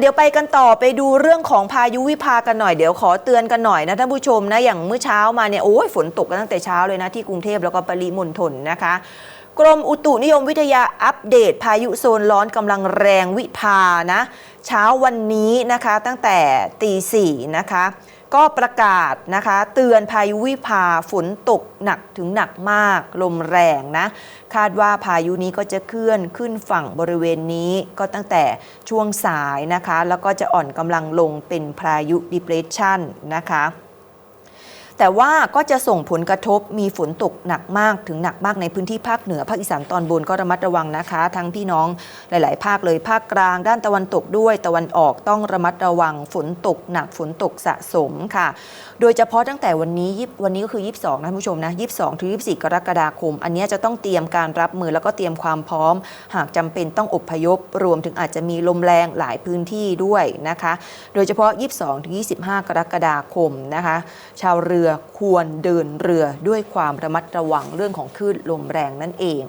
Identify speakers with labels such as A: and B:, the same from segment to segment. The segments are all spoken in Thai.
A: เดี๋ยวไปกันต่อไปดูเรื่องของพายุวิภากันหน่อยเดี๋ยวขอเตือนกันหน่อยนะท่านผู้ชมนะอย่างเมื่อเช้ามาเนี่ยโอ้ยฝนตกกันตั้งแต่เช้าเลยนะที่กรุงเทพแล้วก็ปริมณฑลนะคะกรมอุตุนิยมวิทยาอัปเดต พายุโซนร้อนกำลังแรงวิภานะ เช้าวันนี้นะคะตั้งแต่ตีสี่นะคะ ก็ประกาศนะคะ เตือนพายุวิภาฝนตกหนักถึงหนักมาก ลมแรงนะ คาดว่าพายุนี้ก็จะเคลื่อนขึ้นฝั่งบริเวณนี้ก็ตั้งแต่ช่วงสายนะคะ แล้วก็จะอ่อนกำลังลงเป็นพายุดิเพรสชันนะคะ แต่ว่าก็จะส่งผลกระทบมีฝนตกหนักมากถึงหนักมากในพื้นที่ภาคเหนือภาคอีสานตอนบนก็ระมัดระวังนะคะ ทั้งพี่น้องหลาย ๆ ภาคเลยภาคกลางด้านตะวันตกด้วย ตะวันออกต้องระมัดระวังฝนตกหนักฝนตกสะสมค่ะ โดยเฉพาะตั้งแต่วันนี้ยิบวันนี้ก็คือ 22นะท่านผู้ชมนะ22 ถึง 24 กรกฎาคม อันนี้จะต้องเตรียมการรับมือแล้วก็เตรียมความพร้อม หากจำเป็นต้องอบพยพ รวมถึงอาจจะมีลมแรงหลายพื้นที่ด้วยนะคะ โดยเฉพาะ 22 ถึง 25 กรกฎาคมนะคะ ชาวเรือควรเดินเรือด้วยความระมัดระวังเรื่องของคลื่นลมแรงนั่นเอง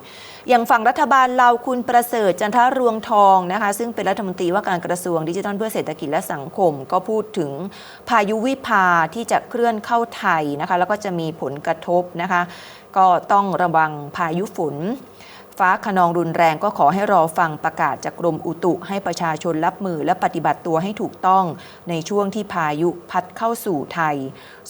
A: อย่างฝั่งรัฐบาลเราคุณประเสริฐจันทรวงทองนะคะ ซึ่งเป็นรัฐมนตรีว่าการกระทรวงดิจิทัลเพื่อเศรษฐกิจและสังคม ก็พูดถึงพายุวิภาที่จะเคลื่อนเข้าไทยนะคะ แล้วก็จะมีผลกระทบนะคะ ก็ต้องระวังพายุฝนฟ้าขนองรุนแรงก็ขอให้รอฟังประกาศจากกรมอุตุให้ประชาชนรับมือและปฏิบัติตัวให้ถูกต้องในช่วงที่พายุพัดเข้าสู่ไทย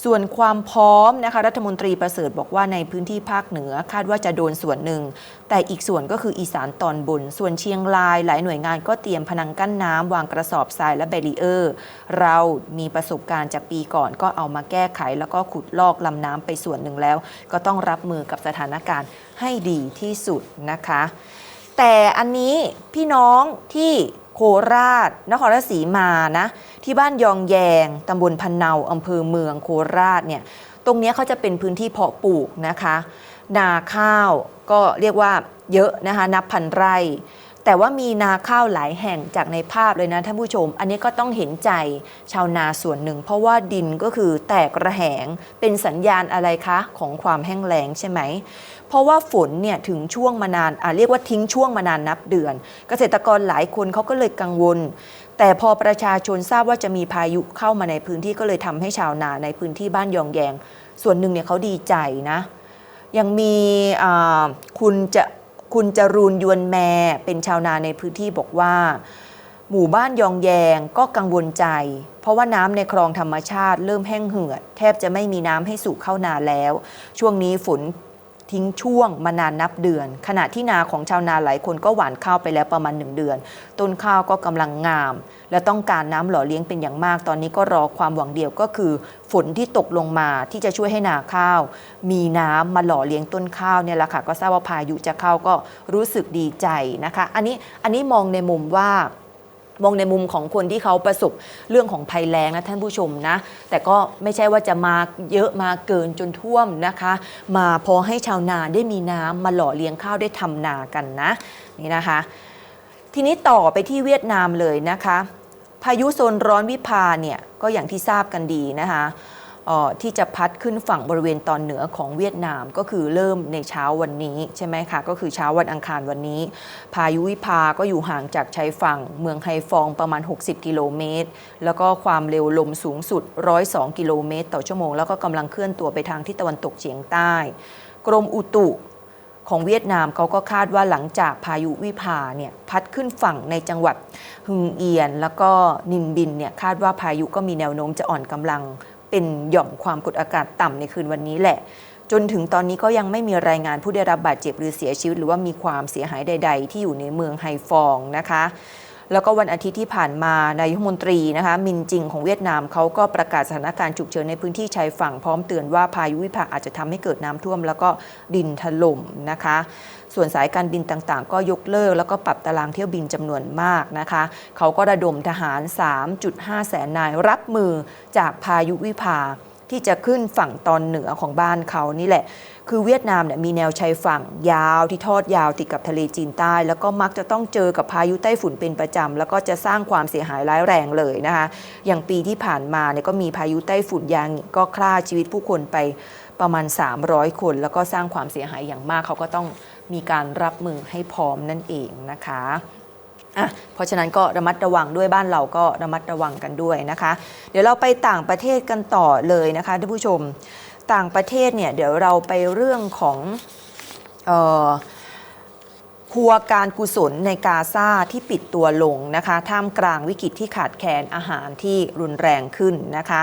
A: ส่วนความพร้อมนะคะรัฐมนตรีประเสริฐบอกว่าในพื้นที่ภาคเหนือคาดว่าจะโดนส่วนหนึ่ง แต่อีกส่วนก็คืออีสานตอนบน ส่วนเชียงรายหลายหน่วยงานก็เตรียมพนังกั้นน้ำวางกระสอบทรายและแบรีเออร์ เรามีประสบการณ์จากปีก่อนก็เอามาแก้ไข แล้วก็ขุดลอกลำน้ำไปส่วนหนึ่งแล้ว ก็ต้องรับมือกับสถานการณ์ให้ดีที่สุดนะคะ แต่อันนี้พี่น้องที่โคราช นครราชสีมานะ ที่บ้านยองแยงตำบลพันเนาอำเภอเมืองโคราชเนี่ย ตรงนี้เขาจะเป็นพื้นที่เพาะปลูกนะคะ นาข้าวก็เรียกว่าเยอะนะคะนับพันไร่ แต่ว่ามีนาข้าวหลายแห่งจากในภาพเลยนะท่านผู้ชม อันนี้ก็ต้องเห็นใจชาวนาส่วนหนึ่ง เพราะว่าดินก็คือแตกระแหงเป็นสัญญาณอะไรคะของความแห้งแล้งใช่ไหมเพราะว่าฝนเนี่ยถึงช่วงมานานอะเรียกว่าทิ้งช่วงมานานนับเดือน เกษตรกรหลายคนเขาก็เลยกังวล แต่พอประชาชนทราบว่าจะมีพายุเข้ามาในพื้นที่ก็เลยทำให้ชาวนาในพื้นที่บ้านยองแยง ส่วนหนึ่งเนี่ยเขาดีใจนะ ยังมีคุณจะคุณจรูนยวนแมเป็นชาวนาในพื้นที่บอกว่า หมู่บ้านยองแยงก็กังวลใจ เพราะว่าน้ำในคลองธรรมชาติเริ่มแห้งเหือด แทบจะไม่มีน้ำให้สู่เข้านาแล้ว ช่วงนี้ฝน ทิ้งช่วงมานานนับเดือน ขณะที่นาของชาวนาหลายคนก็หว่านข้าวไปแล้วประมาณหนึ่งเดือน ต้นข้าวก็กำลังงาม และต้องการน้ำหล่อเลี้ยงเป็นอย่างมาก ตอนนี้ก็รอความหวังเดียวก็คือ ฝนที่ตกลงมาที่จะช่วยให้นาข้าว มีน้ำมาหล่อเลี้ยงต้นข้าวเนี่ยแหละค่ะก็ทราบว่าพายุจะเข้าก็รู้สึกดีใจนะคะ อันนี้อันนี้มองในมุมว่า มองในมุมของคนที่เขาประสบเรื่องของภัยแล้งนะท่านผู้ชมนะ แต่ก็ไม่ใช่ว่าจะมาเยอะมาเกินจนท่วมนะคะ มาพอให้ชาวนาได้มีน้ำมาหล่อเลี้ยงข้าวได้ทำนากันนะนี่นะคะ ทีนี้ต่อไปที่เวียดนามเลยนะคะ พายุโซนร้อนวิภาเนี่ยก็อย่างที่ทราบกันดีนะคะ ที่จะพัดขึ้นฝั่งบริเวณตอนเหนือของเวียดนาม ก็คือเริ่มในเช้าวันนี้ใช่ไหมคะก็คือเช้าวันอังคารวันนี้ พายุวิภาก็อยู่ห่างจากชายฝั่งเมืองไฮฟองประมาณ 60 กิโลเมตร แล้วก็ความเร็วลมสูงสุด 102 กิโลเมตร ต่อชั่วโมง แล้วก็กำลังเคลื่อนตัวไปทางทิศตะวันตกเฉียงใต้ กรมอุตุของเวียดนามเขาก็คาดว่าหลังจากพายุวิภาเนี่ยพัดขึ้นฝั่งในจังหวัดฮึงเอียน แล้วก็นินบินเนี่ยคาดว่าพายุก็มีแนวโน้มจะอ่อนกำลัง เป็นหย่อมความกดอากาศต่ำในคืนวันนี้แหละ จนถึงตอนนี้ก็ยังไม่มีรายงานผู้ได้รับบาดเจ็บหรือเสียชีวิต หรือว่ามีความเสียหายใด ๆ ที่อยู่ในเมืองไฮฟองนะคะ แล้วก็วันอาทิตย์ที่ผ่านมานายกรัฐมนตรีนะคะมินจิงของเวียดนามเขาก็ประกาศสถานการณ์ฉุกเฉินในพื้นที่ชายฝั่งพร้อมเตือนว่าพายุวิภาอาจจะทำให้เกิดน้ำท่วม แล้วก็ดินถล่มนะคะ ส่วนสายการบินต่างๆ ก็ยกเลิก แล้วก็ปรับตารางเที่ยวบินจำนวนมากนะคะเขาก็ระดมทหาร 3.5 แสนนายรับมือจากพายุวิภา ที่จะขึ้นฝั่งตอนเหนือของบ้านเขานี่แหละ คือเวียดนามเนี่ยมีแนวชายฝั่งยาวที่ทอดยาวติดกับทะเลจีนใต้ แล้วก็มักจะต้องเจอกับพายุไต้ฝุ่นเป็นประจำแล้วก็จะสร้างความเสียหายร้ายแรงเลยนะคะ อย่างปีที่ผ่านมาเนี่ยก็มีพายุไต้ฝุ่นยางก็ฆ่าชีวิตผู้คนไปประมาณ 300 คน แล้วก็สร้างความเสียหายอย่างมากเขาก็ต้องมีการรับมือให้พร้อมนั่นเองนะคะ อะเพราะฉะนั้นก็ระมัดระวังด้วยบ้านเราก็ระมัดระวังกันด้วยนะคะ เดี๋ยวเราไปต่างประเทศกันต่อเลยนะคะท่านผู้ชมต่างประเทศเนี่ยเดี๋ยวเราไปเรื่องของครัวการกุศลในกาซาที่ปิดตัวลงนะคะ ท่ามกลางวิกฤตที่ขาดแคลนอาหารที่รุนแรงขึ้นนะคะ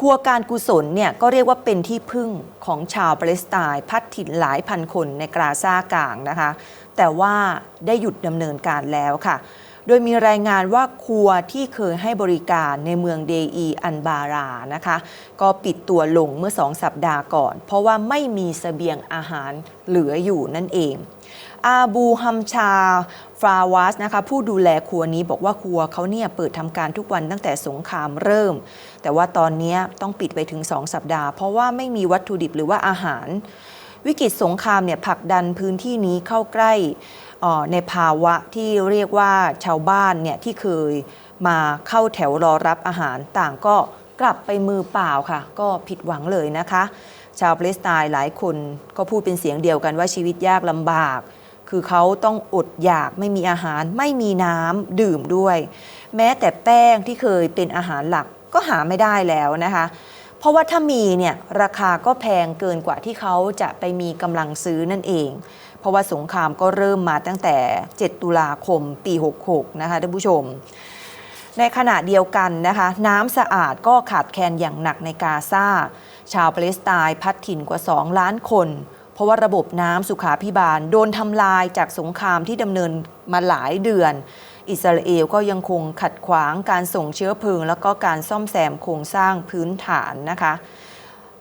A: ครัวการกุศลเนี่ยก็เรียกว่าเป็นที่พึ่งของชาวปาเลสไตน์พัดถิ่นหลายพันคนในกาซากลางนะคะ แต่ว่าได้หยุดดำเนินการแล้วค่ะ ดยมีรายงานว่าครัวที่เคยให้บริการในเมืองเดอีอันบารานะคะ ก็ปิดตัวลงเมื่อสองสัปดาห์ก่อน เพราะว่าไม่มีเสบียงอาหารเหลืออยู่นั่นเองอาบูฮัมชาฟราวาสนะคะผู้ดูแลครัวนี้บอกว่าครัวเขาเนี่ยเปิดทำการทุกวันตั้งแต่สงครามเริ่ม แต่ว่าตอนนี้ต้องปิดไปถึง 2 สัปดาห์ เพราะว่าไม่มีวัตถุดิบหรือว่าอาหาร วิกฤตสงครามเนี่ยผลักดันพื้นที่นี้เข้าใกล้ ในภาวะที่เรียกว่าชาวบ้านเนี่ยที่เคยมาเข้าแถวรอรับอาหารต่างก็กลับไปมือเปล่าค่ะ ก็ผิดหวังเลยนะคะ ชาวปาเลสไตน์หลายคนก็พูดเป็นเสียงเดียวกันว่าชีวิตยากลำบาก คือเขาต้องอดอยากไม่มีอาหารไม่มีน้ำดื่มด้วย แม้แต่แป้งที่เคยเป็นอาหารหลักก็หาไม่ได้แล้วนะคะเพราะว่าถ้ามีเนี่ยราคาก็แพงเกินกว่าที่เขาจะไปมีกำลังซื้อนั่นเอง เพราะว่าสงครามก็เริ่มมาตั้งแต่ 7 ตุลาคมปี 66 นะคะท่านผู้ชม ในขณะเดียวกันนะคะ น้ำสะอาดก็ขาดแคลนอย่างหนักในกาซาชาวปาเลสไตน์พัดถิ่นกว่า 2 ล้านคนเพราะว่าระบบน้ำสุขาพิบาล โดนทำลายจากสงครามที่ดำเนินมาหลายเดือน อิสราเอลก็ยังคงขัดขวางการส่งเชื้อเพลิง แล้วก็การซ่อมแซมโครงสร้างพื้นฐานนะคะ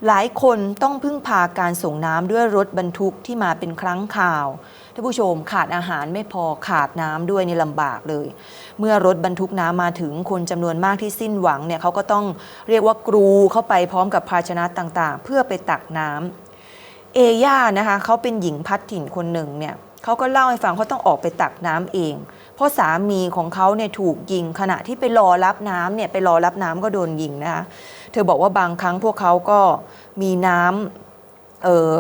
A: หลายคนต้องพึ่งพาการส่งน้ำด้วยรถบรรทุกที่มาเป็นครั้งข่าวท่านผู้ชมขาดอาหารไม่พอขาดน้ำด้วยในลำบากเลย เมื่อรถบรรทุกน้ำมาถึงคนจำนวนมากที่สิ้นหวังเนี่ยเขาก็ต้องเรียกว่ากรูเข้าไปพร้อมกับภาชนะต่างๆ เพื่อไปตักน้ำเอย่านะคะเขาเป็นหญิงพัดถิ่นคนหนึ่งเนี่ยเขาก็เล่าให้ฟังเขาต้องออกไปตักน้ำเอง เพราะสามีของเขาเนี่ยถูกยิงขณะที่ไปรอรับน้ำเนี่ยไปรอรับน้ำก็โดนยิงนะคะ เธอบอกว่าบางครั้งพวกเขาก็มีน้ำเออ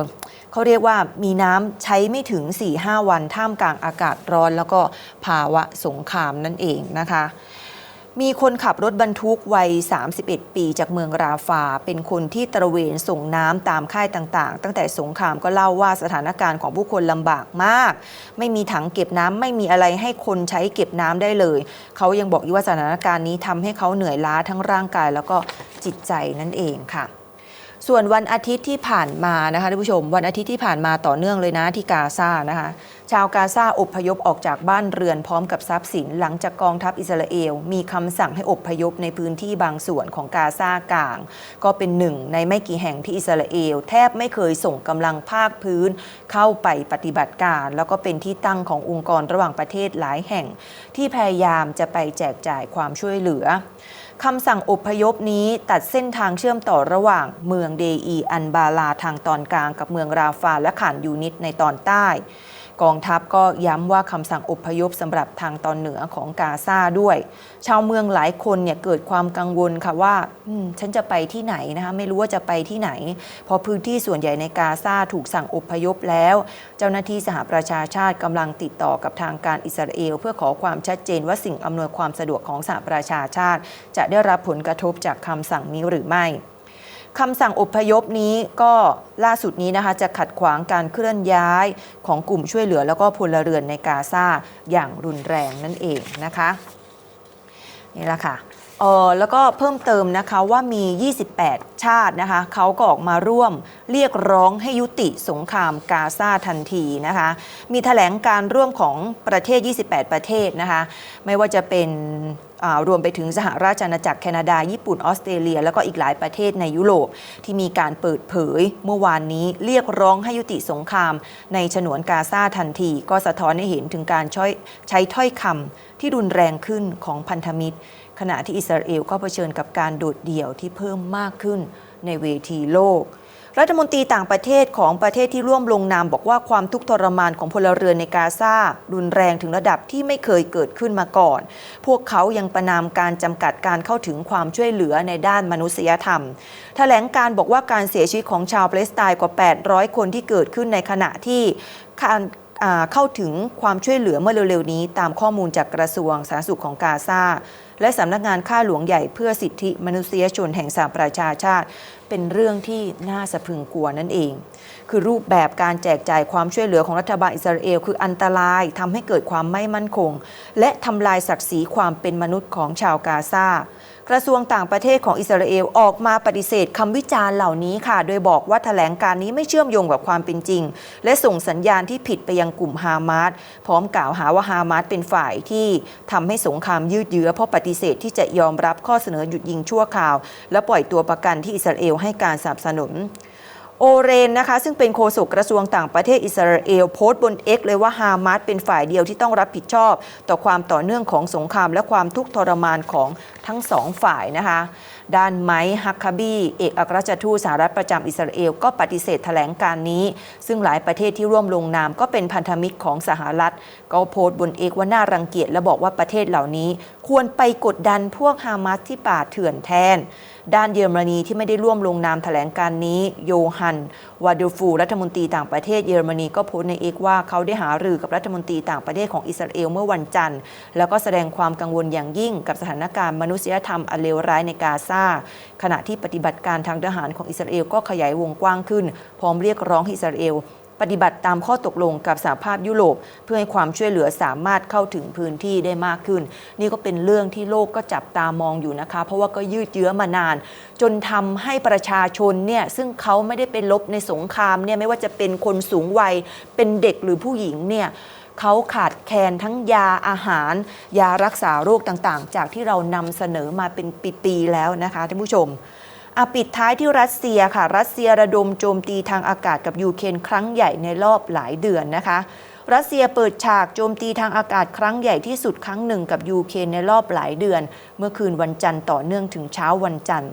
A: เขาเรียกว่ามีน้ำใช้ไม่ถึง 4-5 วันท่ามกลางอากาศร้อน แล้วก็ภาวะสงครามนั่นเองนะคะมีคนขับรถบรรทุกวัย 31 ปีจากเมืองราฟา เป็นคนที่ตระเวนส่งน้ำตามค่ายต่างๆ ตั้งแต่สงครามก็เล่าว่าสถานการณ์ของผู้คนลำบากมาก ไม่มีถังเก็บน้ำไม่มีอะไรให้คนใช้เก็บน้ำได้เลย เขายังบอกอีกว่าสถานการณ์นี้ทำให้เขาเหนื่อยล้าทั้งร่างกายแล้วก็ จิตใจนั่นเองค่ะ ส่วนวันอาทิตย์ที่ผ่านมานะคะท่านผู้ชม วันอาทิตย์ที่ผ่านมาต่อเนื่องเลยนะที่กาซานะคะ ชาวกาซาอบพยพออกจากบ้านเรือนพร้อมกับทรัพย์สิน หลังจากกองทัพอิสราเอล มีคำสั่งให้อบพยพในพื้นที่บางส่วนของกาซากลาง ก็เป็นหนึ่งในไม่กี่แห่งที่อิสราเอล แทบไม่เคยส่งกำลังภาคพื้นเข้าไปปฏิบัติการ แล้วก็เป็นที่ตั้งขององค์กรระหว่างประเทศหลายแห่ง ที่พยายามจะไปแจกจ่ายความช่วยเหลือ คำสั่งอพยพนี้ตัดเส้นทางเชื่อมต่อระหว่างเมืองเดอีอันบาลาทางตอนกลางกับเมืองราฟาและขานยูนิตในตอนใต้ กองทัพก็ย้ำว่าคำสั่งอพยพสำหรับทางตอนเหนือของกาซาด้วย ชาวเมืองหลายคนเนี่ยเกิดความกังวลค่ะว่าฉันจะไปที่ไหนนะคะไม่รู้ว่าจะไปที่ไหนเพราะพื้นที่ส่วนใหญ่ในกาซาถูกสั่งอพยพแล้ว เจ้าหน้าที่สหประชาชาติกำลังติดต่อกับทางการอิสราเอล เพื่อขอความชัดเจนว่าสิ่งอำนวยความสะดวกของสหประชาชาติ จะได้รับผลกระทบจากคำสั่งนี้หรือไม่ คำสั่งอพยพนี้ก็ล่าสุดนี้นะคะจะขัดขวางการเคลื่อนย้ายของกลุ่มช่วยเหลือแล้วก็พลเรือนในกาซาอย่างรุนแรงนั่นเองนะคะนี่แหละค่ะ เออแล้วก็เพิ่มเติมนะคะว่ามี 28 ชาตินะคะเขาก็ออกมาร่วมเรียกร้องให้ยุติสงครามกาซาทันทีนะคะ มีแถลงการร่วมของประเทศ 28 ประเทศนะคะ ไม่ว่าจะเป็นรวมไปถึงสหราชอาณาจักรแคนาดา ญี่ปุ่น ออสเตรเลีย แล้วก็อีกหลายประเทศในยุโรป ที่มีการเปิดเผยเมื่อวานนี้เรียกร้องให้ยุติสงคราม ในฉนวนกาซาทันที ก็สะท้อนให้เห็นถึงการใช้ใช้ถ้อยคำที่รุนแรงขึ้นของพันธมิตร ขณะที่อิสราเอลก็เผชิญกับการโดดเดี่ยวที่เพิ่มมากขึ้นในเวทีโลก รัฐมนตรีต่างประเทศของประเทศที่ร่วมลงนามบอกว่าความทุกข์ทรมานของพลเรือนในกาซารุนแรงถึงระดับที่ไม่เคยเกิดขึ้นมาก่อน พวกเขายังประนามการจำกัดการเข้าถึงความช่วยเหลือในด้านมนุษยธรรมแถลงการบอกว่าการเสียชีวิตของชาวปาเลสไตน์กว่า 800 คนที่เกิดขึ้นในขณะที่การเข้าถึงความช่วยเหลือเมื่อเร็วๆนี้ ตามข้อมูลจากกระทรวงสาธารณสุขของกาซา และสำนักงานข้าหลวงใหญ่เพื่อสิทธิมนุษยชนแห่งสหประชาชาติ เป็นเรื่องที่น่าสะพรึงกลัวนั่นเอง คือรูปแบบการแจกจ่ายความช่วยเหลือของรัฐบาลอิสราเอลคืออันตรายทำให้เกิดความไม่มั่นคง และทำลายศักดิ์ศรีความเป็นมนุษย์ของชาวกาซา กระทรวงต่างประเทศของอิสราเอลออกมาปฏิเสธคำวิจารณ์เหล่านี้ค่ะ โดยบอกว่าแถลงการนี้ไม่เชื่อมโยงกับความเป็นจริง และส่งสัญญาณที่ผิดไปยังกลุ่มฮามาสพร้อมกล่าวหาว่าฮามาสเป็นฝ่ายที่ทำให้สงครามยืดเยื้อเพราะปฏิเสธที่จะยอมรับข้อเสนอหยุดยิงชั่วคราว และปล่อยตัวประกันที่อิสราเอลให้การสนับสนุน โอเรนนะคะ ซึ่งเป็นโฆษกกระทรวงต่างประเทศอิสราเอลโพสต์บน X เลยว่าฮามาสเป็นฝ่ายเดียวที่ต้องรับผิดชอบ ต่อความต่อเนื่องของสงครามและความทุกข์ทรมานของทั้งสองฝ่ายนะคะด้านไมค์ฮักคาบีเอกอัครราชทูตสหรัฐประจำอิสราเอลก็ปฏิเสธแถลงการนี้ ซึ่งหลายประเทศที่ร่วมลงนามก็เป็นพันธมิตรของสหรัฐ ก็โพสต์บนเอกว่าน่ารังเกียจและบอกว่าประเทศเหล่านี้ ควรไปกดดันพวกฮามาสที่ป่าเถื่อนแทน ด้านเยอรมนีที่ไม่ได้ร่วมลงนามแถลงการนี้ โยฮัน วาเดลฟู รัฐมนตรีต่างประเทศเยอรมนีก็โพสต์ในเอกว่าเขาได้หารือกับรัฐมนตรีต่างประเทศของอิสราเอลเมื่อวันจันทร์ แล้วก็แสดงความกังวลอย่างยิ่งกับสถานการณ์มนุษยธรรมอันเลวร้ายในกาซาขณะที่ปฏิบัติการทางทหารของอิสราเอลก็ขยายวงกว้างขึ้น พร้อมเรียกร้องให้อิสราเอล ปฏิบัติตามข้อตกลงกับสหภาพยุโรป เพื่อให้ความช่วยเหลือสามารถเข้าถึงพื้นที่ได้มากขึ้น นี่ก็เป็นเรื่องที่โลกก็จับตามองอยู่นะคะ เพราะว่าก็ยืดเยื้อมานาน จนทำให้ประชาชนเนี่ยซึ่งเขาไม่ได้เป็นลบในสงครามเนี่ยไม่ว่าจะเป็นคนสูงวัยเป็นเด็กหรือผู้หญิงเนี่ยเขาขาดแคลนทั้งยาอาหาร ยารักษาโรคต่างๆ จากที่เรานำเสนอมาเป็นปี ๆ แล้วนะคะท่านผู้ชม อาปิดท้ายที่รัสเซียค่ะ รัสเซียระดมโจมตีทางอากาศกับยูเครนครั้งใหญ่ในรอบหลายเดือนนะคะ รัสเซียเปิดฉากโจมตีทางอากาศครั้งใหญ่ที่สุดครั้งหนึ่งกับยูเครนในรอบหลายเดือน เมื่อคืนวันจันทร์ต่อเนื่องถึงเช้าวันจันทร์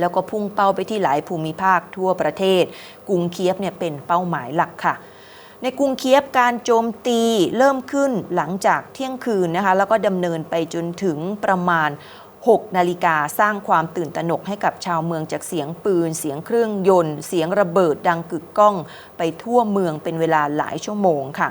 A: แล้วก็พุ่งเป้าไปที่หลายภูมิภาคทั่วประเทศ กรุงเคียฟเนี่ยเป็นเป้าหมายหลักค่ะ ในกรุงเคียฟการโจมตีเริ่มขึ้นหลังจากเที่ยงคืนนะคะ แล้วก็ดำเนินไปจนถึงประมาณ 6 นาฬิกาสร้างความตื่นตระหนกให้กับชาวเมืองจากเสียงปืน เสียงเครื่องยนต์ เสียงระเบิดดังกึกก้อง ไปทั่วเมืองเป็นเวลาหลายชั่วโมงค่ะ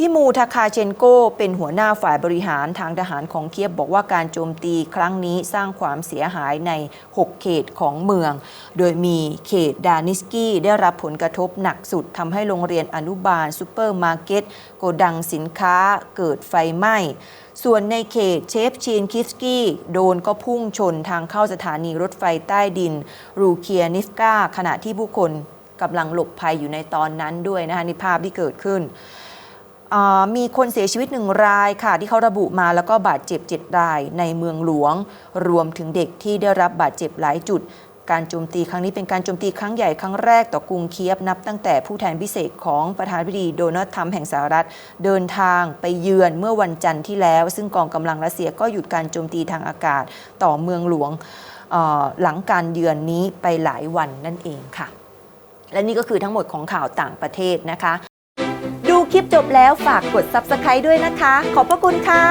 A: ที่มูทาคาเชนโกเป็นหัวหน้าฝ่ายบริหารทางทหารของเคียบบอกว่าการโจมตีครั้งนี้สร้างความเสียหายใน 6 เขตของเมือง โดยมีเขตดานิสกี้ได้รับผลกระทบหนักสุดทำให้โรงเรียนอนุบาลซูเปอร์มาร์เก็ตโกดังสินค้าเกิดไฟไหม้ ส่วนในเขตเชฟชีนคิสกี้ โดนก็พุ่งชนทางเข้าสถานีรถไฟใต้ดิน รูเคียนิฟกาขณะที่ผู้คนกำลังหลบภัยอยู่ในตอนนั้นด้วยนะคะในภาพที่เกิดขึ้นมีคนเสียชีวิตหนึ่งรายค่ะ ที่เขาระบุมาแล้วก็บาดเจ็บเจ็ดรายในเมืองหลวง รวมถึงเด็กที่ได้รับบาดเจ็บหลายจุด การโจมตีครั้งนี้เป็นการโจมตีครั้งใหญ่ครั้งแรกต่อกรุงเคียฟนับตั้งแต่ผู้แทนพิเศษของประธานาธิบดีโดนัลด์ทรัมป์แห่งสหรัฐ เดินทางไปเยือนเมื่อวันจันทร์ที่แล้ว ซึ่งกองกำลังรัสเซียก็หยุดการโจมตีทางอากาศต่อเมืองหลวงหลังการเยือนนี้ไปหลายวันนั่นเองค่ะ และนี่ก็คือทั้งหมดของข่าวต่างประเทศนะคะ ดูคลิปจบแล้วฝากกด Subscribe ด้วยนะคะ ขอบพระคุณค่ะ